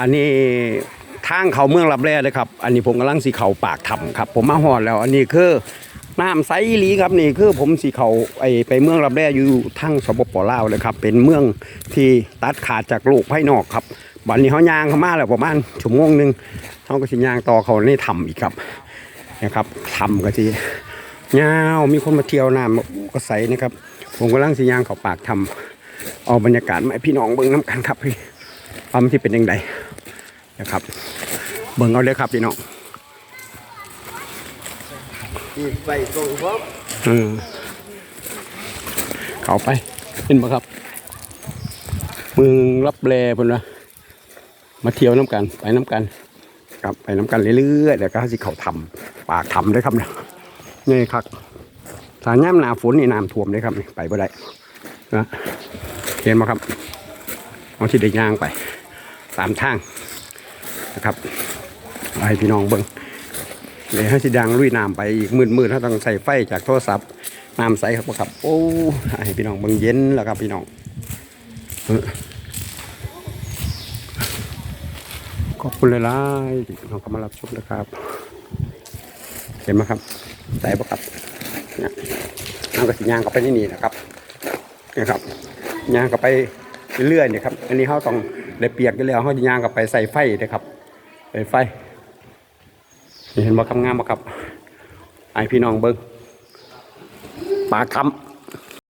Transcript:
อันนี้ทางเขาเมืองรับแร่เลยครับ อันนี้ผมกำลังสีเขาปากถ้ำครับ ผมมาหอดแล้ว อันนี้คือน้ำใสอีครับนี่คือผมสีเขาไอไปเมืองรับแร่อยู่ทั้งสปปลาวเลยครับ เป็นเมืองที่ตัดขาดจากโลกภายนอกครับวันนี้เขายางเข้ามาแล้วประมาณชั่วโมงหนึ่งเขาก็สิยางต่อเขาในถ้ำอีกครับนะครับถ้ำก็สิยามีคนมาเที่ยวน้ำก็ใสนะครับ ผมกำลังสียางเขาปากถ้ำเอาบรรยากาศมาให้พี่น้องเบิ่งน้ำกันครับพี่ ความที่เป็นยังไงนะครับ เบิ่งเอาเลยครับพี่น้องอีกใบตรงพร้อมอืมเข้าไปเห็นปะครับเมืองรับแลพุ่นละมาเที่ยวน้ำกันไปน้ำกันครับไปน้ำกันเรื่อยๆเดี๋ยวก็สิเขาทำปากทำด้วยครับเนี่ยนี่ครับสารย่ำหนาฝนนี่น้ำท่วมเลยครับนี่ไปบ่ได้นะเห็นไหมครับเอาที่เด็กย่างไป ตามทางนะครับเอาให้พี่น้องเบิ่งเดี๋ยวให้สิดังลุยน้ำไปอีกมืดมืดถ้าต้องใส่ไฟจากโทรศัพท์น้ำใสครับครับโอ้ให้พี่น้องเบิ่งเย็นแล้วครับพี่น้องขอบคุณหลายๆที่น้องเข้ามารับชมนะครับเห็นไหมครับใส่บ่ครับน้ำกระสีย่างก็ไปนี่นี่นะครับนี่ครับย่างก็ไปเรื่อยๆเนี่ยครับ อันนี้เขาต้อง ได้เปียกกันแล้วเขาจะย่างกับไปใส่ไฟนะครับใส่ไฟเห็นบ่คำงามบ่ครับไอพี่น้องเบิ้งปากคำ